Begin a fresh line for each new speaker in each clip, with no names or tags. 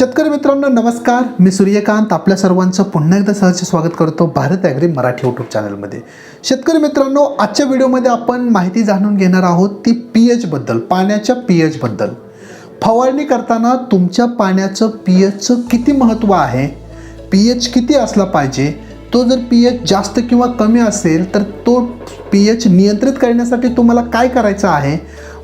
शेतकरी मित्रांनो नमस्कार. मी सूर्यकांत. आपल्या सर्वांचं पुन्हा एकदा सहज स्वागत करतो भारत ॲग्री मराठी यूट्यूब चॅनलमध्ये. शेतकरी मित्रांनो आजच्या व्हिडिओमध्ये आपण माहिती जाणून घेणार आहोत ती पी एचबद्दल पाण्याच्या पी एचबद्दल फवारणी करताना तुमच्या पाण्याचं पी एचचं किती महत्त्व आहे? पी एच किती असला पाहिजे? तो जर पी एच जास्त किंवा कमी असेल तर तो पी एच नियंत्रित करण्यासाठी तुम्हाला काय करायचं आहे?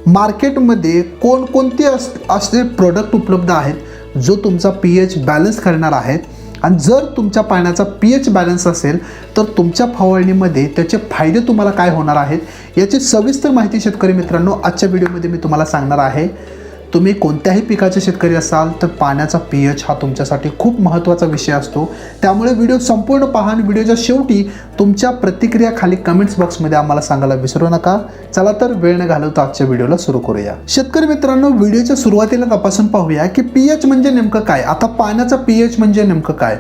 मार्केटमध्ये कोणकोणते अस असे प्रोडक्ट उपलब्ध आहेत? जो तुमचा पी एच बॅलन्स करणार आहे आणि जर तुमच्या पाण्याचा पी एच बॅलन्स असेल तर तुमच्या फवारणीमध्ये त्याचे फायदे तुम्हाला काय होणार आहेत याची सविस्तर माहिती शेतकरी मित्रांनो आजच्या व्हिडिओमध्ये मी तुम्हाला सांगणार आहे. तुम्ही कोणत्याही पिकाचे शेतकरी असाल तर पाण्याचा पी एच हा तुमच्यासाठी खूप महत्त्वाचा विषय असतो. त्यामुळे व्हिडिओ संपूर्ण पहा आणि व्हिडिओच्या शेवटी तुमच्या प्रतिक्रिया खाली कमेंट्स बॉक्समध्ये आम्हाला सांगायला विसरू नका. चला तर वेळ न घालवता आजच्या व्हिडिओला सुरू करूया. शेतकरी मित्रांनो व्हिडिओच्या सुरुवातीला तपासून पाहूया की पी एच म्हणजे नेमकं काय? आता पाण्याचा पी एच म्हणजे नेमकं काय?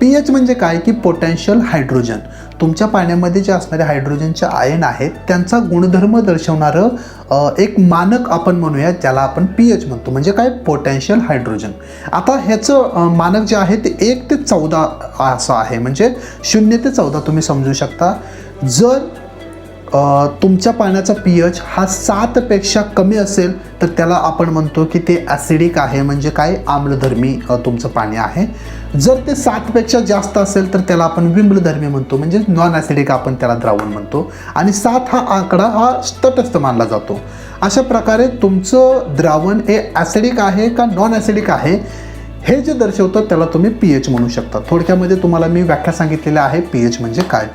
पी एच म्हणजे काय? की पोटॅन्शियल हायड्रोजन तुमच्या पाण्यामध्ये जे असणारे हायड्रोजनचे आयन आहेत त्यांचा गुणधर्म दर्शवणारं एक मानक आपण म्हणूया ज्याला आपण पी एच म्हणतो. म्हणजे काय? Potential hydrogen. आता ह्याचं मानक जे आहे ते एक ते चौदा असं आहे. म्हणजे शून्य ते चौदा तुम्ही समजू शकता. जर तुमच्या पाण्याचा पी एच हा सातपेक्षा कमी असेल तर त्याला आपण म्हणतो की ते ॲसिडिक आहे. म्हणजे काय? आम्लधर्मी तुमचं पाणी आहे. जर ते सातपेक्षा जास्त असेल तर त्याला आपण विम्लधर्मी म्हणतो. म्हणजे नॉन ॲसिडिक आपण त्याला द्रावण म्हणतो. आणि सात हा आकडा हा तटस्थ मानला जातो. अशा प्रकारे तुमचं द्रावण हे ॲसिडिक आहे का नॉन ॲसिडिक आहे? हे जे दर्शवतं त्याला तुम्ही पी एच म्हणू शकता. थोडक्यामध्ये तुम्हाला मी व्याख्या सांगितलेली आहे पी एच म्हणजे काय?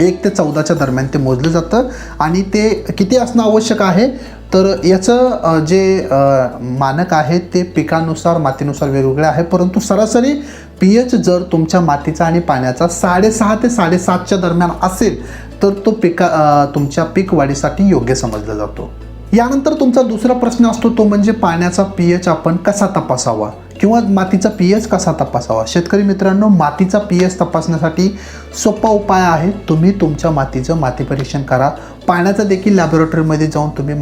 एक ते चौदाच्या दरम्यान ते मोजलं जातं. आणि ते किती असणं आवश्यक आहे? तर याचं जे मानक आहे ते पिकानुसार मातीनुसार वेगवेगळे आहे. परंतु सरासरी पी एच जर तुमच्या मातीचा आणि पाण्याचा साडेसहा ते साडेसातच्या दरम्यान असेल तर तो पिका तुमच्या पीक वाढीसाठी योग्य समजला जातो. यानंतर तुमचा दुसरा प्रश्न असतो तो म्हणजे पाण्याचा पी एच आपण कसा तपासावा? किंवा मातीचा पी एच कसा तपासावा? शेतकरी मित्रांनो मातीचा पी एच तपासण्यासाठी सोपा उपाय आहे. तुम्ही तुमच्या मातीचं माती परीक्षण करा. पाण्याचं देखील लॅबोरेटरीमध्ये जाऊन तुम्ही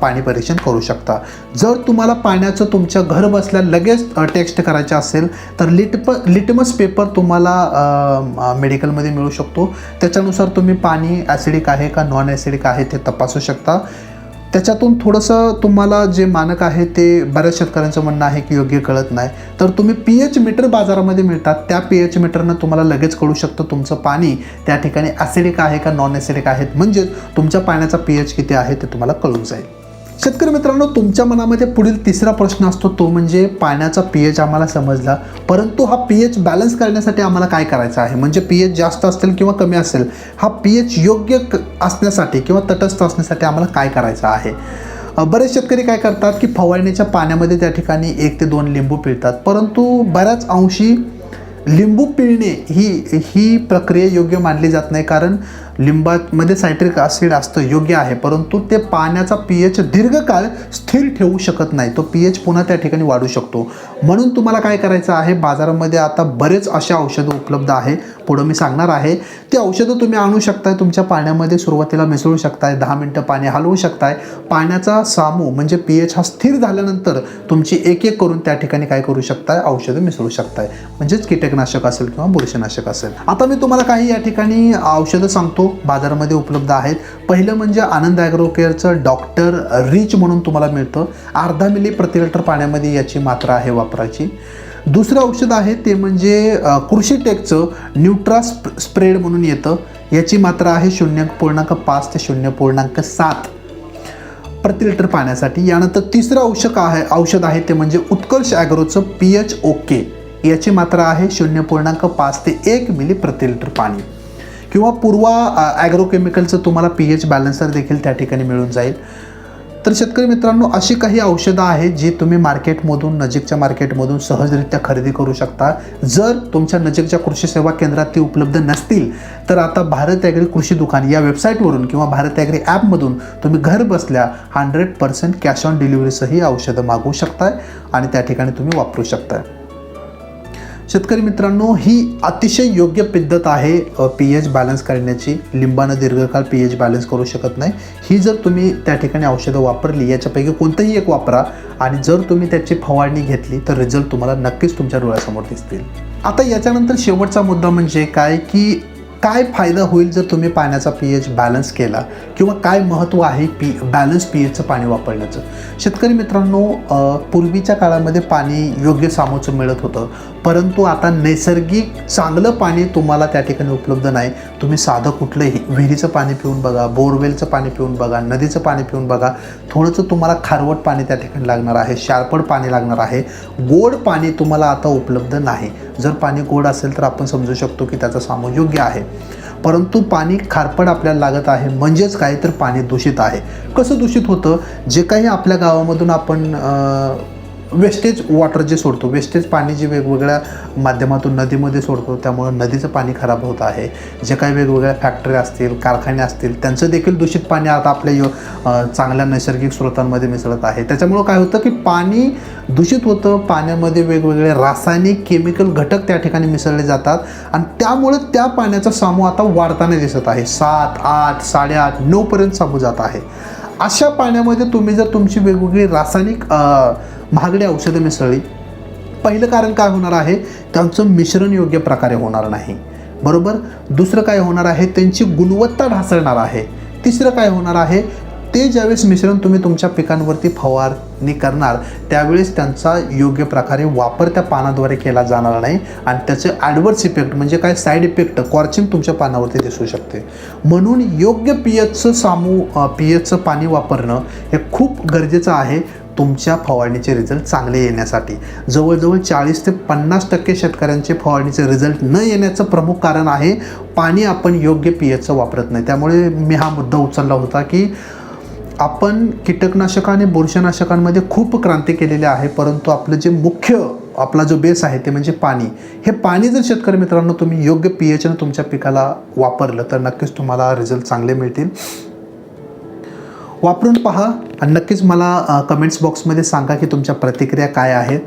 पाणी परीक्षण करू शकता. जर तुम्हाला पाण्याचं तुमच्या घर बसल्या लगेच टेक्स्ट करायचं असेल तर लिटप लिटमस पेपर तुम्हाला मेडिकलमध्ये मिळू शकतो. त्याच्यानुसार तुम्ही पाणी ॲसिडिक आहे का नॉन ॲसिडिक आहे ते तपासू शकता. त्याच्यातून थोडंसं तुम्हाला जे मानक आहे ते बऱ्याच शेतकऱ्यांचं म्हणणं आहे की योग्य कळत नाही. तर तुम्ही पी एच मीटर बाजारामध्ये मिळतात त्या पी एच मीटरनं तुम्हाला लगेच कळू शकतं तुमचं पाणी त्या ठिकाणी ॲसिडिक आहे का नॉन ॲसिडिक आहेत. म्हणजेच तुमच्या पाण्याचा पी एच किती आहे ते तुम्हाला कळून जाईल. शेतकरी मित्रांनो तुमच्या मनामध्ये पुढील तिसरा प्रश्न असतो तो म्हणजे पाण्याचा पी एच आम्हाला समजला. परंतु हा पी एच बॅलन्स करण्यासाठी आम्हाला काय करायचं आहे? म्हणजे पी एच जास्त असेल किंवा कमी असेल हा पी एच योग्य क- असण्यासाठी किंवा तटस्थ असण्यासाठी आम्हाला काय करायचं आहे? बरेच शेतकरी काय करतात की फवारणीच्या पाण्यामध्ये त्या ठिकाणी एक ते दोन लिंबू पिळतात. परंतु बऱ्याच अंशी लिंबू पिळणे ही ही प्रक्रिया योग्य मानली जात नाही. कारण लिंबामध्ये सायट्रिक ॲसिड असतं योग्य आहे. परंतु ते पाण्याचा पी एच दीर्घकाळ स्थिर ठेवू शकत नाही. तो पी एच पुन्हा त्या ठिकाणी वाढू शकतो. म्हणून तुम्हाला काय करायचं आहे? बाजारामध्ये आता बरेच अशा औषधं उपलब्ध आहे. पुढं मी सांगणार आहे. ती औषधं तुम्ही आणू शकताय तुमच्या पाण्यामध्ये सुरुवातीला मिसळू शकताय दहा मिनटं पाणी हलवू शकताय. पाण्याचा सामू म्हणजे पी एच हा स्थिर झाल्यानंतर तुमची एक एक करून त्या ठिकाणी काय करू शकताय? औषधं मिसळू शकताय. म्हणजेच कीटकनाशक असेल किंवा बुरशीनाशक असेल. आता मी तुम्हाला काही या ठिकाणी औषधं सांगतो. बाजारामध्ये उपलब्ध आहेत. पहिलं म्हणजे आनंद ॲग्रो केअरचं डॉक्टर रिच म्हणून तुम्हाला मिळतं. अर्धा मिली प्रति लिटर पाण्यामध्ये याची मात्रा आहे वापराची दुसरं औषध आहे ते म्हणजे कृषी टेकचं न्यूट्रा स्प स्प्रेड म्हणून येतं. याची मात्रा आहे शून्य पूर्णांक पाच ते शून्य पूर्णांक सात प्रति लिटर पाण्यासाठी. यानंतर तिसरं औषध आहे औषध आहे ते म्हणजे उत्कर्ष ॲग्रोचं पी एच ओके याची मात्रा आहे शून्य पूर्णांक पाच ते एक मिली प्रति लिटर पाणी. किंवा पूर्वा ॲग्रोकेमिकलचं तुम्हाला पी एच बॅलन्सर देखील त्या ठिकाणी मिळून जाईल. तर शेतकरी मित्रांनो अशी काही औषधं आहेत जी तुम्ही मार्केटमधून नजीकच्या मार्केटमधून सहजरित्या खरेदी करू शकता. जर तुमच्या नजीकच्या कृषी सेवा केंद्रात ती उपलब्ध नसतील तर आता भारत ॲग्री कृषी दुकान या वेबसाईटवरून किंवा भारत ॲग्री ॲपमधून तुम्ही घर बसल्या हंड्रेड पर्सेंट कॅश ऑन डिलिव्हरीसही औषधं मागवू शकताय आणि त्या ठिकाणी तुम्ही वापरू शकताय. शेतकरी मित्रांनो ही अतिशय योग्य पद्धत आहे पी एच बॅलन्स करण्याची. लिंबानं दीर्घकाळ पी एच बॅलन्स करू शकत नाही. ही जर तुम्ही त्या ठिकाणी औषधं वापरली याच्यापैकी कोणतंही एक वापरा आणि जर तुम्ही त्याची फवारणी घेतली तर रिझल्ट तुम्हाला नक्कीच तुमच्या डोळ्यासमोर दिसतील. आता याच्यानंतर शेवटचा मुद्दा म्हणजे काय? की काय फायदा होईल जर तुम्ही पाण्याचा पी एच बॅलन्स केला? किंवा काय महत्त्व आहे पी बॅलन्स पी एचचं पाणी वापरण्याचं? शेतकरी मित्रांनो पूर्वीच्या काळामध्ये पाणी योग्य सामोचं मिळत होतं. परंतु आता नैसर्गिक चांगलं पाणी तुम्हाला त्या ठिकाणी उपलब्ध नाही. तुम्ही साधं कुठलंही विहिरीचं पाणी पिऊन बघा बोरवेलचं पाणी पिऊन बघा नदीचं पाणी पिऊन बघा थोडंसं तुम्हाला खारवट पाणी त्या ठिकाणी लागणार आहे शारपड पाणी लागणार आहे. गोड पाणी तुम्हाला आता उपलब्ध नाही. जर पाणी गोड असेल तर आपण समजू शकतो की त्याचा सामो योग्य आहे. परंतु पाणी खारपड आपल्याला लागत आहे म्हणजेच काय? तर पाणी दूषित आहे. कसं दूषित होतं? जे काही आपल्या गावामधून आपण वेस्टेज वॉटर जे सोडतो वेस्टेज पाणी जे वेगवेगळ्या माध्यमातून नदीमध्ये सोडतो त्यामुळं नदीचं पाणी खराब होत आहे. जे काही वेगवेगळ्या फॅक्टरी असतील कारखाने असतील त्यांचं देखील दूषित पाणी आता आपल्या यो चांगल्या नैसर्गिक स्रोतांमध्ये मिसळत आहे. त्याच्यामुळं काय होतं की पाणी दूषित होतं पाण्यामध्ये वेगवेगळे रासायनिक केमिकल घटक त्या ठिकाणी मिसळले जातात आणि त्यामुळे त्या पाण्याचा सामू आता वाढताना दिसत आहे. सात आठ साडेआठ नऊपर्यंत सामू जात आहे. अशा पाण्यामध्ये तुम्ही जर तुमची वेगवेगळी रासायनिक महागडी औषधं मिसळली पहिलं कारण काय होणार आहे? त्यांचं मिश्रण योग्य प्रकारे होणार नाही. बरोबर? दुसरं काय होणार आहे? त्यांची गुणवत्ता ढासळणार आहे. तिसरं काय होणार आहे? ते ज्यावेळेस मिश्रण तुम्ही तुमच्या पिकांवरती फवारणी करणार त्यावेळेस त्यांचा योग्य प्रकारे वापर त्या पानाद्वारे केला जाणार नाही आणि त्याचे ॲडवर्स इफेक्ट म्हणजे काय? साईड इफेक्ट कॉर्चिंग तुमच्या पानावरती दिसू शकते. म्हणून योग्य पी एचचं सामू पी एचचं पाणी वापरणं हे खूप गरजेचं आहे तुमच्या फवारणीचे रिझल्ट चांगले येण्यासाठी. जवळजवळ चाळीस ते पन्नास टक्के शेतकऱ्यांचे फवारणीचे रिझल्ट न येण्याचं प्रमुख कारण आहे पाणी आपण योग्य पी एचचं वापरत नाही. त्यामुळे मी हा मुद्दा उचलला होता की आपण कीटकनाशक आणि बुरशीनाशकांमध्ये खूप क्रांती केलेली आहे परंतु आपलं जे मुख्य आपला जो बेस आहे ते म्हणजे पाणी. हे पाणी जर शेतकरी मित्रांनो तुम्ही योग्य पी एचनं तुमच्या पिकाला वापरलं तर नक्कीच तुम्हाला रिझल्ट चांगले मिळतील. वापरून पहा आणि नक्कीच मला कमेंट्स बॉक्समध्ये सांगा की तुमच्या प्रतिक्रिया काय आहेत.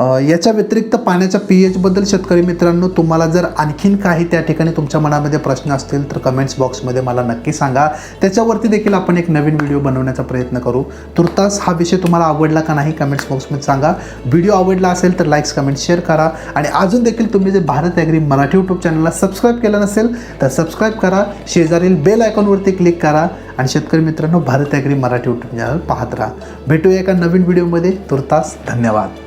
याच्या व्यतिरिक्त पाण्याच्या पी एचबद्दल शेतकरी मित्रांनो तुम्हाला जर आणखीन काही त्या ठिकाणी तुमच्या मनामध्ये प्रश्न असतील तर कमेंट्स बॉक्समध्ये मला नक्की सांगा. त्याच्यावरती देखील आपण एक नवीन व्हिडिओ बनवण्याचा प्रयत्न करू. तुर्तास हा विषय तुम्हाला आवडला का नाही कमेंट्स बॉक्समध्ये सांगा. व्हिडिओ आवडला असेल तर लाईक्स कमेंट शेअर करा. आणि अजून देखील तुम्ही जे भारत ॲग्री मराठी यूट्यूब चॅनलला सबस्क्राईब केलं नसेल तर सबस्क्राईब करा. शेजारील बेल आयकॉनवरती क्लिक करा. आणि शेतकरी मित्रांनो Bharat Agri Marathi YouTube channel पाहत राहा. भेटूया एका नवीन व्हिडिओमध्ये तुर्तास धन्यवाद.